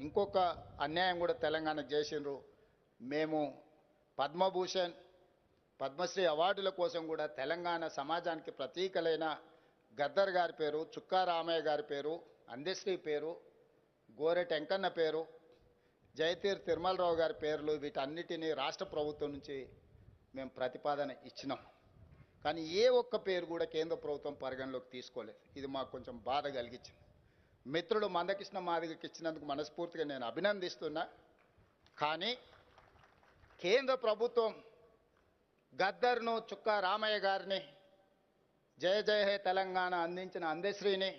ఇంకొక అన్యాయం కూడా తెలంగాణకు చేసిండ్రు. మేము పద్మభూషణ్ పద్మశ్రీ అవార్డుల కోసం కూడా తెలంగాణ సమాజానికి ప్రతీకలైన గద్దర్ గారి పేరు చుక్కా రామయ్య గారి పేరు అందశ్రీ పేరు గోరె టెంకన్న పేరు జయతీర్ తిరుమలరావు గారి పేర్లు వీటన్నిటినీ రాష్ట్ర ప్రభుత్వం నుంచి మేము ప్రతిపాదన ఇచ్చినాం. కానీ ఏ ఒక్క పేరు కూడా కేంద్ర ప్రభుత్వం పరిగణలోకి తీసుకోలేదు. ఇది మాకు కొంచెం బాధ కలిగించింది. మిత్రుడు మందకృష్ణ మాదిగకి ఇచ్చినందుకు మనస్ఫూర్తిగా నేను అభినందిస్తున్నా. కానీ కేంద్ర ప్రభుత్వం గద్దర్ను చుక్క రామయ్య గారిని జయ జయ హే తెలంగాణ అందించిన అందశ్రీని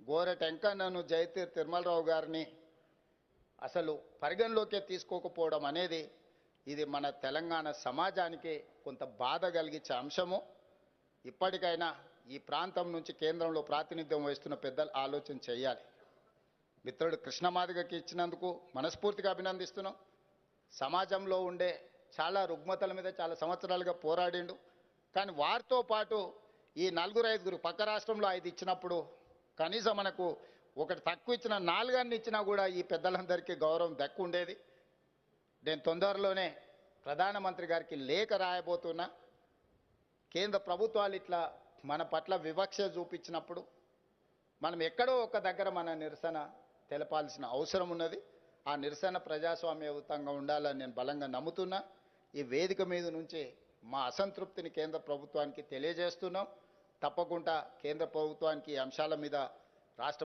గోరె టెంకన్నను జయతీర్ తిరుమలరావు గారిని అసలు పరిగణలోకే తీసుకోకపోవడం అనేది ఇది మన తెలంగాణ సమాజానికి కొంత బాధ కలిగించే అంశము. ఇప్పటికైనా ఈ ప్రాంతం నుంచి కేంద్రంలో ప్రాతినిధ్యం వహిస్తున్న పెద్దలు ఆలోచన చేయాలి. మిత్రుడు కృష్ణమాదిగకి ఇచ్చినందుకు మనస్ఫూర్తిగా అభినందిస్తున్నాం. సమాజంలో ఉండే చాలా రుగ్మతల మీద చాలా సంవత్సరాలుగా పోరాడిండు. కానీ వారితో పాటు ఈ నలుగురు ఐదుగురు పక్క రాష్ట్రంలో ఐదు ఇచ్చినప్పుడు కనీసం మనకు ఒకటి తక్కువ ఇచ్చిన నాలుగన్ని ఇచ్చినా కూడా ఈ పెద్దలందరికీ గౌరవం దక్కు ఉండేది నేను తొందరలోనే ప్రధానమంత్రి గారికి లేఖ రాయబోతున్నా. కేంద్ర ప్రభుత్వాలు ఇట్లా మన పట్ల వివక్ష చూపించినప్పుడు మనం ఎక్కడో ఒక దగ్గర మన నిరసన తెలపాల్సిన అవసరం ఉన్నది. ఆ నిరసన ప్రజాస్వామ్యయుతంగా ఉండాలని నేను బలంగా నమ్ముతున్నా. ఈ వేదిక మీద నుంచి మా అసంతృప్తిని కేంద్ర ప్రభుత్వానికి తెలియజేస్తున్నాం. తప్పకుండా కేంద్ర ప్రభుత్వానికి ఈ అంశాల మీద రాష్ట్ర